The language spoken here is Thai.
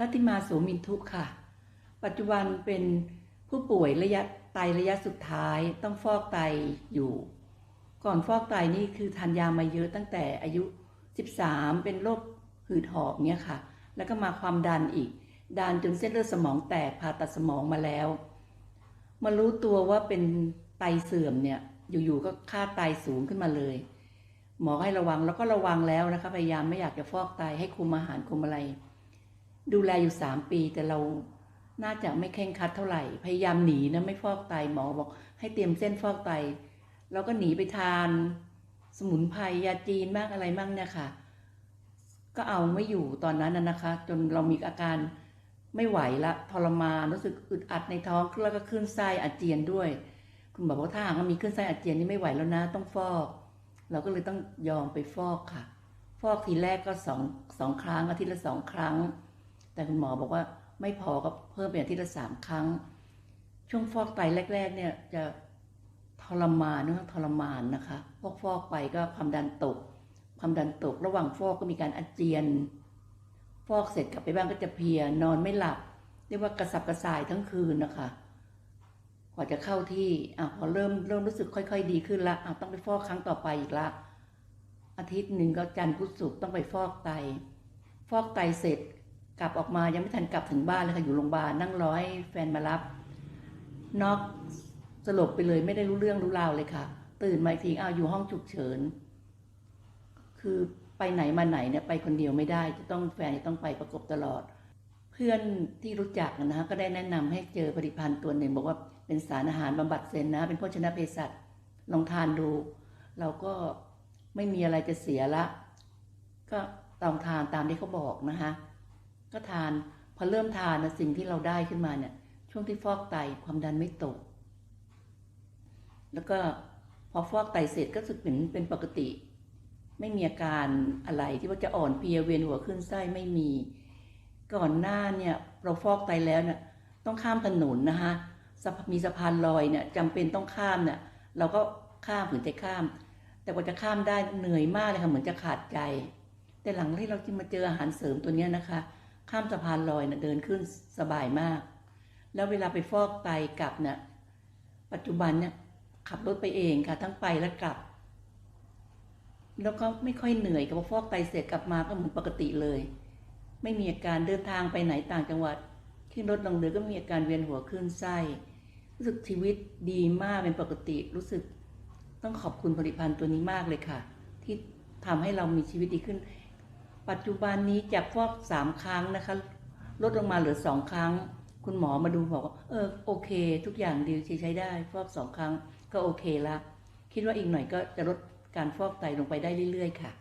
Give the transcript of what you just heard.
ลัติมาโสมินทุกค่ะ ปัจจุบันเป็นผู้ป่วยระยะไตระยะสุดท้ายต้องฟอกไตอยู่ ก่อนฟอกไตนี่คือทานยามาเยอะตั้งแต่อายุ 13 เป็นโรคหืดหอบเนี่ยค่ะ แล้วก็มาความดันอีก ดันจนเส้นเลือดสมองแตกผ่าตัดสมองมาแล้ว มารู้ตัวว่าเป็นไตเสื่อมเนี่ยอยู่ๆก็ค่าไตสูงขึ้นมาเลย หมอให้ระวังแล้วก็ระวังแล้วนะคะพยายามไม่อยากจะฟอกไตให้คุมอาหารคุมอะไร ดูแลอยู่สามปีแต่เราน่าจะไม่เคร่งคัดเท่าไหร่ พยายามหนีนะไม่ฟอกไตหมอบอก ให้เตรียมเส้นฟอกไตเราก็หนีไปทาน สมุนไพรยาจีนบ้างอะไรบ้างเนี่ยค่ะ ก็เอาไม่อยู่ตอนนั้นนะคะ จนเรามีอาการไม่ไหวละทรมานรู้สึกอึดอัดในท้องแล้วก็ขึ้นไส้อาเจียนด้วย คุณบอกว่าถ้าหากมีขึ้นไส้อาเจียนนี่ไม่ไหวแล้วนะต้องฟอก เราก็เลยต้องยอมไปฟอกค่ะ ฟอกทีแรกก็สองสองครั้งอาทิตย์ละสองครั้ง แต่คุณหมอบอกว่าไม่พอก็เพิ่มเป็นอาทิตย์ละสามครั้ง ช่วงฟอกไตแรก ๆ เนี่ยจะทรมานเนื้อทรมานนะคะฟอกฟอกไปก็ความดันตก ความดันตก ระหว่างฟอกก็มีการอาเจียน ฟอกเสร็จกลับไปบ้านก็จะเพลียนอนไม่หลับ เรียกว่ากระสับกระส่ายทั้งคืนนะคะกว่าจะเข้าที่อะพอเริ่มเริ่มรู้สึกค่อย ๆ ดีขึ้นละอะต้องไปฟอกครั้งต่อไปอีกละ อาทิตย์หนึ่งก็จันทร์พุธศุกร์ต้องไปฟอกไต ฟอกไตเสร็จ กลับออกมายังไม่ทันกลับถึงบ้านเลยค่ะอยู่โรงพยาบาลนั่งรอให้แฟนมารับน็อกสลบไปเลยไม่ได้รู้เรื่องรู้ราวเลยค่ะ ตื่นมาอีกทีอ้าวอยู่ห้องฉุกเฉิน คือไปไหนมาไหนเนี่ยไปคนเดียวไม่ได้ จะต้องแฟนจะต้องไปประกบตลอด เพื่อนที่รู้จักนะฮะก็ได้แนะนำให้เจอผลิตภัณฑ์ตัวหนึ่งบอกว่าเป็นสารอาหารบำบัดเซนนะ เป็นโภชนะเภสัชลองทานดู เราก็ไม่มีอะไรจะเสียละ ก็ลองทานตามที่เขาบอกนะคะ ก็ทานพอเริ่มทานนะสิ่งที่เราได้ขึ้นมาเนี่ย ช่วงที่ฟอกไตความดันไม่ตก แล้วก็พอฟอกไตเสร็จก็สึกเป็นเป็นปกติ ไม่มีอาการอะไรที่ว่าจะอ่อนเพลียเวียนหัวขึ้นไส้ไม่มี ก่อนหน้าเนี่ยเราฟอกไตแล้วเนี่ยต้องข้ามถนนนะคะมีสะพานลอยเนี่ยจำเป็นต้องข้ามเนี่ยเราก็ข้ามถึงจะข้าม แต่กว่าจะข้ามได้เหนื่อยมากเลยค่ะเหมือนจะขาดใจ แต่หลังที่เราที่มาเจออาหารเสริมตัวเนี้ยนะคะ ข้ามสะพานลอยเนี่ยเดินขึ้นสบายมาก แล้วเวลาไปฟอกไตกลับเนี่ยปัจจุบันเนี่ยขับรถไปเองค่ะ ทั้งไปและกลับ แล้วก็ไม่ค่อยเหนื่อยกับพอฟอกไตเสร็จกลับมาก็เหมือนปกติเลย ไม่มีอาการเดินทางไปไหนต่างจังหวัดขึ้นรถลงเรือก็มีอาการเวียนหัวคลื่นไส้รู้สึกชีวิตดีมากเป็นปกติรู้สึกต้องขอบคุณผลิตภัณฑ์ตัวนี้มากเลยค่ะ ที่ทำให้เรามีชีวิตดีขึ้น ปัจจุบันนี้จากฟอกสามครั้งนะคะ ลดลงมาเหลือสองครั้ง คุณหมอมาดูบอกว่าเออโอเค ทุกอย่างดีใช้ได้ฟอกสองครั้งก็โอเคละคิดว่าอีกหน่อยก็จะลดการฟอกไตลงไปได้เรื่อย ๆ ค่ะ